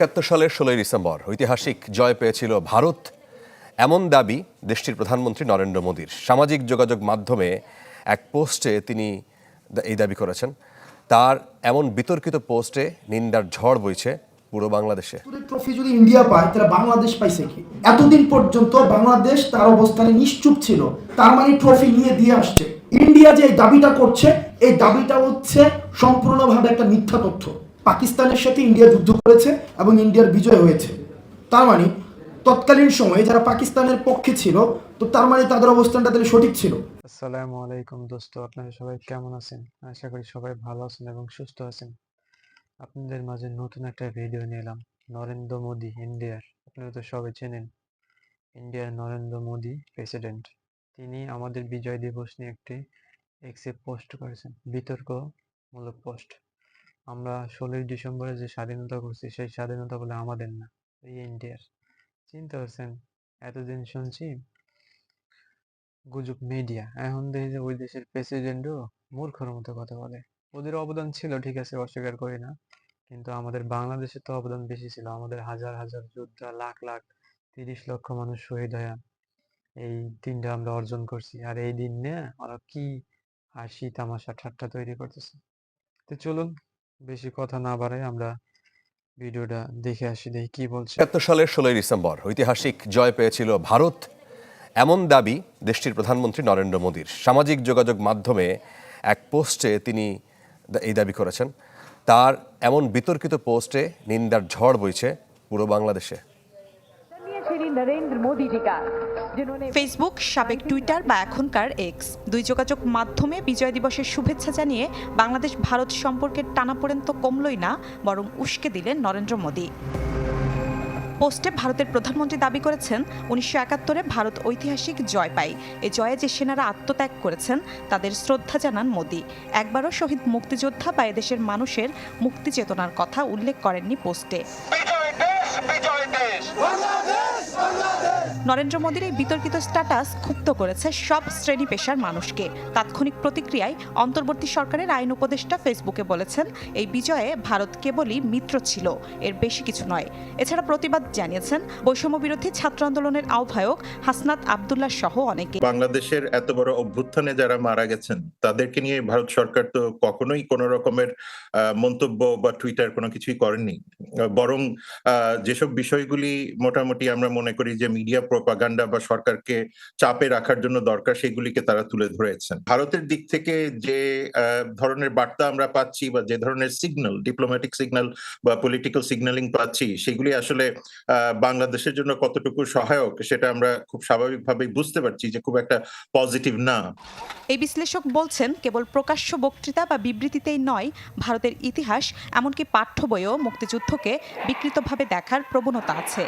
একাত্তর সালের ষোলোই ডিসেম্বর ঐতিহাসিক জয় পেয়েছিল ভারত। এমন দাবি দেশটির প্রধানমন্ত্রী নরেন্দ্র মোদীর। সামাজিক যোগাযোগ মাধ্যমে এক পোস্টে তিনি এই দাবি করেছেন, তার এমন বিতর্কিত পোস্টে নিন্দার ঝড় বইছে পুরো বাংলাদেশে। ট্রফি যদি ইন্ডিয়া পায়, তাহলে বাংলাদেশ পাইছে কি? এতদিন পর্যন্ত বাংলাদেশ তার অবস্থানে নিশ্চুপ ছিল। তার মানে ট্রফি নিয়ে দিয়ে আসছে। ইন্ডিয়া যে দাবিটা করছে, এই দাবিটা হচ্ছে সম্পূর্ণভাবে একটা মিথ্যা তথ্য। পাকিস্তানের সাথে ইন্ডিয়া যুদ্ধ করেছে এবং ইন্ডিয়ার বিজয় হয়েছে। তার মানে তৎকালীন সময়ে যারা পাকিস্তানের পক্ষে ছিল, তো তার মানে তাদের অবস্থানটা তাহলে সঠিক ছিল। আসসালামু আলাইকুম দোস্ত, আপনারা সবাই কেমন আছেন? আশা করি সবাই ভালো আছেন এবং সুস্থ আছেন। আপনাদের মাঝে নতুন একটা ভিডিও নিলাম, নরেন্দ্র মোদী ইন্ডিয়ার আপনারা তো সবাই চেনেন ইন্ডিয়ার নরেন্দ্র মোদী প্রেসিডেন্ট তিনি আমাদের বিজয় দিবস নিয়ে একটি এক্সে পোস্ট করেছেন, বিতর্কমূলক পোস্ট আমরা ষোলোই ডিসেম্বরে যে স্বাধীনতা করছি, সেই স্বাধীনতা বলে আমাদের না, এই ইন্ডিয়ার চিন্তা করছেন, এতদিন শুনছি গুজব মিডিয়া এখন দেখি যে ওই দেশের প্রেসিডেন্টও মূর্খর মতো কথা বলে। ওদের অবদান ছিল, ঠিক আছে, অস্বীকার করি না, কিন্তু আমাদের বাংলাদেশের তো অবদান বেশি ছিল, আমাদের হাজার হাজার যোদ্ধা, লাখ লাখ, তিরিশ লক্ষ মানুষ শহীদ হয়ে এই দিনটা আমরা অর্জন করছি, আর এই দিন নিয়ে ওরা কি হাসি, তামাশা, ঠাট্টা তৈরি করতেছে। তো চলুন বেশি কথা না বাড়াই আমরা ভিডিওটা দেখে আসি দেখি কি বলছে। একাত্তর সালের ষোলোই ডিসেম্বর ঐতিহাসিক জয় পেয়েছিল ভারত। এমন দাবি দেশটির প্রধানমন্ত্রী নরেন্দ্র মোদীর। সামাজিক যোগাযোগ মাধ্যমে এক পোস্টে তিনি এই দাবি করেছেন তার এমন বিতর্কিত পোস্টে নিন্দার ঝড় বইছে পুরো বাংলাদেশে। নরেন্দ্র মোদী জি ফেসবুক সাবেক টুইটার বা এখনকার এক্স দুই যোগাযোগ মাধ্যমে বিজয় দিবসের শুভেচ্ছা জানিয়ে বাংলাদেশ ভারত সম্পর্কের টানাপোড়েন তো কমলই না, বরং উস্কে দিলেন নরেন্দ্র মোদী। পোস্টে ভারতের প্রধানমন্ত্রী দাবি করেছেন, উনিশশো একাত্তরে ভারত ঐতিহাসিক জয় পায়। এ জয়ে যে সেনারা আত্মত্যাগ করেছেন, তাদের শ্রদ্ধা জানান মোদী। একবারও শহীদ মুক্তিযোদ্ধা বা এদেশের মানুষের মুক্তি চেতনার কথা উল্লেখ করেননি পোস্টে। নরেন্দ্র মোদীর এই বিতর্কিত স্ট্যাটাস ক্ষুব্ধ করেছে সব শ্রেণি পেশার মানুষকে। তাৎক্ষণিক প্রতিক্রিয়ায় অন্তর্বর্তী সরকারের আইন উপদেষ্টা ফেসবুকে বলেছেন এই বিজয়ে ভারত কেবলই মিত্র ছিল এর বেশি কিছু নয়। এছাড়া প্রতিবাদ জানিয়েছেন বৈষম্য বিরোধী ছাত্র আন্দোলনের আহ্বায়ক হাসনাত আবদুল্লাহ সহ অনেকে। বাংলাদেশের এত বড় অভ্যুত্থানে যারা মারা গেছেন তাদেরকে নিয়ে ভারত সরকার তো কখনোই কোনো রকমের মন্তব্য বা টুইটার কোনো কিছুই করেননি। আহ, বরং যেসব বিষয়গুলি মোটামুটি আমরা মনে করি যে মিডিয়া প্রপাগান্ডা বা সরকারকে চাপে রাখার জন্য দরকার, সেগুলিকে তারা তুলে ধরেছেন। ভারতের দিক থেকে যে ধরনের বার্তা আমরা পাচ্ছি বা যে ধরনের সিগন্যাল ডিপ্লোম্যাটিক সিগন্যাল বা পলিটিক্যাল সিগন্যালিং পাচ্ছি, সেগুলি আসলে বাংলাদেশের জন্য কতটুকু সহায়ক সেটা আমরা খুব স্বাভাবিকভাবেই বুঝতে পারছি যে খুব একটা পজিটিভ না। এই বিশ্লেষক বলছেন, কেবল প্রকাশ্য বক্তৃতা বা বিবৃতিতেই নয়, ভারতের ইতিহাস, এমনকি পাঠ্য বইয়েও মুক্তিযুদ্ধকে বিকৃতভাবে দেখার প্রবণতা আছে।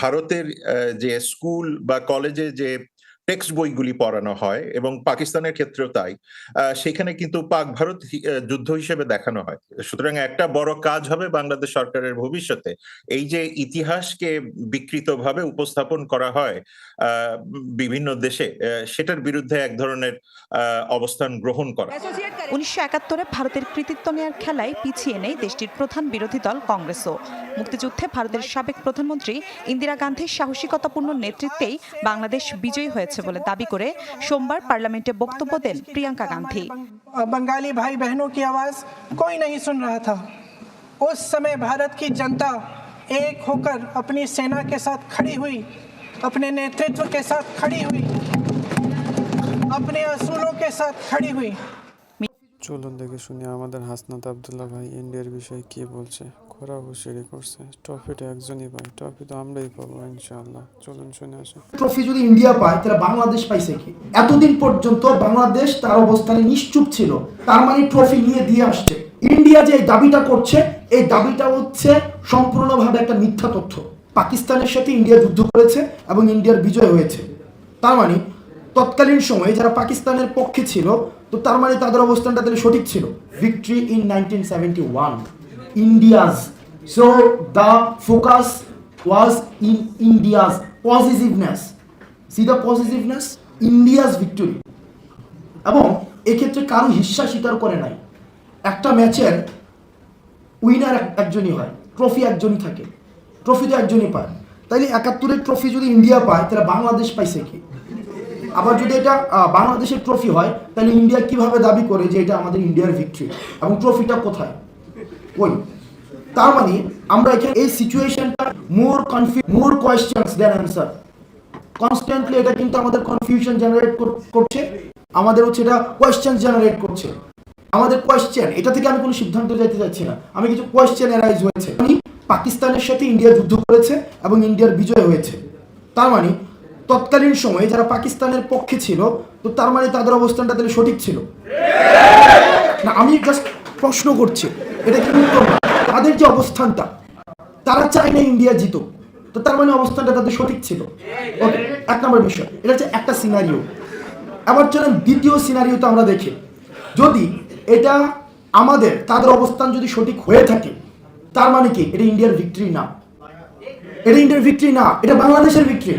ভারতের যে স্কুল বা কলেজে যে টেক্সট বইগুলি পড়ানো হয় এবং পাকিস্তানের ক্ষেত্রেও তাই। সেখানে কিন্তু পাক ভারত যুদ্ধ হিসেবে দেখানো হয়। সুতরাং একটা বড় কাজ হবে বাংলাদেশ সরকারের ভবিষ্যতে এই যে ইতিহাসকে বিকৃতভাবে উপস্থাপন করা হয় বিভিন্ন দেশে সেটার বিরুদ্ধে এক ধরনের অবস্থান গ্রহণ করা। উনিশশো একাত্তরে ভারতের কৃতিত্ব নেয়ার খেলায় পিছিয়ে নেই দেশটির প্রধান বিরোধী দল কংগ্রেসও। মুক্তিযুদ্ধে ভারতের সাবেক প্রধানমন্ত্রী ইন্দিরা গান্ধীর সাহসিকতাপূর্ণ নেতৃত্বেই বাংলাদেশ বিজয়ী হয়েছে। বলে দাবি করে সোমবার পার্লামেন্টে বক্তব্য দেন প্রিয়াঙ্কা গান্ধী बंगाली भाई बहनों की आवाज़ कोई नहीं सुन रहा था उस समय भारत की जनता एक होकर अपनी सेना के साथ खड़ी हुई अपने नेतृत्व के साथ खड़ी हुई अपने असूलों के साथ खड़ी हुई চলুন দেখে শুনি আমাদের হাসনাত আবদুল্লাহ ভাই ইন্ডিয়ার বিষয়ে কি বলছে খোরা হুঁশিয়ারি করছে। ট্রফিটা একজনই পাই ট্রফি তো আমরাই পাবো ইনশাআল্লাহ। চলুন, শুনে আসুন ট্রফি যদি ইন্ডিয়া পায়, তাহলে বাংলাদেশ পাইছে কি? এতদিন পর্যন্ত বাংলাদেশ তার অবস্থানে নিশ্চুপ ছিল। তার মানে ট্রফি নিয়ে দিয়ে আসছে। ইন্ডিয়া যে দাবিটা করছে, এই দাবিটা হচ্ছে সম্পূর্ণভাবে একটা মিথ্যা তথ্য। পাকিস্তানের সাথে ইন্ডিয়া যুদ্ধ করেছে এবং ইন্ডিয়ার বিজয় হয়েছে। তার মানে তৎকালীন সময়ে যারা পাকিস্তানের পক্ষে ছিল, তো তার মানে তাদের অবস্থানটা তাহলে সঠিক ছিল। Victory in nineteen seventy one India's so the focus was in India's positiveness. See the positiveness? India's victory. এবং এক্ষেত্রে কারও হিস্সা স্বীকার করে নাই। একটা ম্যাচের উইনার একজনই হয়। ট্রফি একজনই থাকে। ট্রফি তো একজনই পায়। তাইলে একাত্তরের ট্রফি যদি ইন্ডিয়া পায়, তাহলে বাংলাদেশ পাইছে কি? আবার যদি এটা বাংলাদেশের ট্রফি হয়, তাহলে ইন্ডিয়া কীভাবে দাবি করে যে এটা আমাদের ইন্ডিয়ার ভিক্টরি এবং ট্রফিটা কোথায়? কই তার মানে আমরা এখানে এই সিচুয়েশনটা more confuse more questions than answer constantly এটা কিন্তু আমাদের কনফিউশন জেনারেট করছে। আমাদের হচ্ছে এটা কোয়েশ্চেন জেনারেট করছে। আমাদের কোয়েশ্চেন এটা থেকে আমি কোনো সিদ্ধান্ত যাইতে চাচ্ছি না। আমি কিছু কোয়েশ্চেন এরাইজ হয়েছে। মানে পাকিস্তানের সাথে ইন্ডিয়া যুদ্ধ করেছে এবং ইন্ডিয়ার বিজয় হয়েছে। তার মানে তৎকালীন সময়ে যারা পাকিস্তানের পক্ষে ছিল, তো তার মানে তাদের অবস্থানটা তাহলে সঠিক ছিল? না, আমি জাস্ট প্রশ্ন করছি। এটা কি উত্তর তাদের যে অবস্থানটা, তারা চায় না ইন্ডিয়া জিতুক তো তার মানে অবস্থানটা তাদের সঠিক ছিল। ওকে এক নম্বর বিষয়, এটা হচ্ছে একটা সিনারিও আবার চলেন দ্বিতীয় সিনারিওতে আমরা দেখি। যদি এটা আমাদের, তাদের অবস্থান যদি সঠিক হয়ে থাকে, তার মানে কি? এটা ইন্ডিয়ার ভিক্টরি না। এটা ইন্ডিয়ার ভিক্টরি না, এটা বাংলাদেশের ভিক্টরি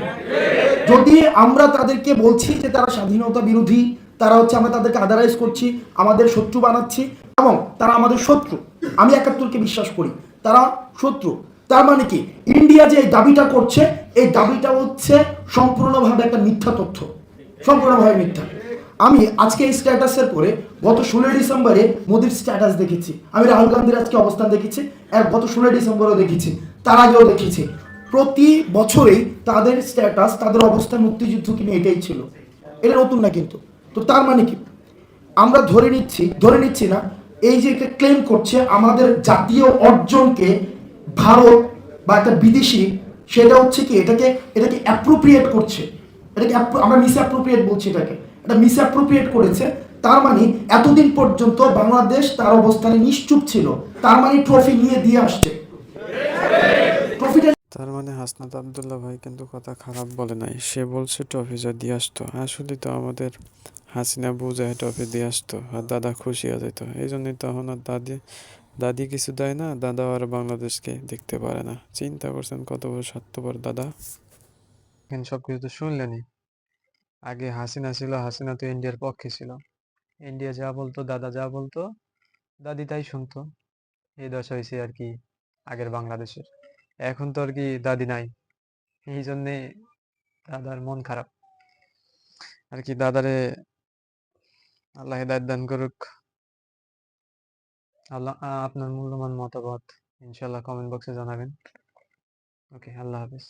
যদি আমরা তাদেরকে বলছি যে তারা স্বাধীনতা বিরোধী তারা হচ্ছে আমরা তাদেরকে আদারাইজ করছি, আমাদের শত্রু বানাচ্ছি এবং তারা আমাদের শত্রু। আমি একাত্তরকে বিশ্বাস করি, তারা শত্রু। তার মানে কি? ইন্ডিয়া যে এই দাবিটা করছে, এই দাবিটা হচ্ছে সম্পূর্ণভাবে একটা মিথ্যা তথ্য। সম্পূর্ণভাবে মিথ্যা। আমি আজকে এই স্ট্যাটাসের পরে গত ষোলোই ডিসেম্বরে মোদির স্ট্যাটাস দেখেছি। আমি রাহুল গান্ধীর আজকে অবস্থান দেখেছি আর গত ষোলোই ডিসেম্বরও দেখেছি। তার আগেও দেখেছি। প্রতি বছরেই তাদের স্ট্যাটাস তাদের অবস্থান মুক্তিযুদ্ধ নিয়ে এটাই ছিল। এটা নতুন না কিন্তু। তো তার মানে কি? আমরা ধরে নিচ্ছি ধরে নিচ্ছি না, এই যে একটা ক্লেম করছে আমাদের জাতীয় অর্জনকে ভারত বা একটা বিদেশি, সেটা হচ্ছে কি, এটাকে এটাকে অ্যাপ্রোপ্রিয়েট করছে। এটাকে আমরা মিস অ্যাপ্রোপ্রিয়েট বলছি এটাকে। এটা মিস অ্যাপ্রোপ্রিয়েট করেছে। তার মানে এতদিন পর্যন্ত বাংলাদেশ তার অবস্থানে নিশ্চুপ ছিল। তার মানে ট্রফি নিয়ে দিয়ে আসছে। তার মানে হাসনাত আবদুল্লাহ ভাই কিন্তু কথা খারাপ বলে নাই। সে বলছে ট্রফি যদি দিয়ে আসতো। আসলে তো আমাদের হাসিনা বুঝায় ট্রফি দিয়ে আসতো আর দাদা খুশি হয়ে যেত। এই জন্যই তখন আর দাদি দাদি কিছু দেয় না, দাদা আর বাংলাদেশকে দেখতে পারে না। চিন্তা করছেন কত বড় স্বার্থপর দাদা? কিন্তু সব কিছু তো শুনলেনই। আগে হাসিনা ছিল, হাসিনা তো ইন্ডিয়ার পক্ষে ছিল। ইন্ডিয়া যা বলতো, দাদা যা বলতো, দাদি তাই শুনতো। এই দশা হয়েছে আর কি আগের বাংলাদেশের। এখন তো আর কি দাদি নাই। এই জন্যে দাদার মন খারাপ। আর কি দাদারে আল্লাহ হেদায়ত দান করুক। আল্লাহ আপনার মূল্যবান মতামত ইনশাল্লাহ কমেন্ট বক্সে জানাবেন। ওকে আল্লাহ হাফেজ।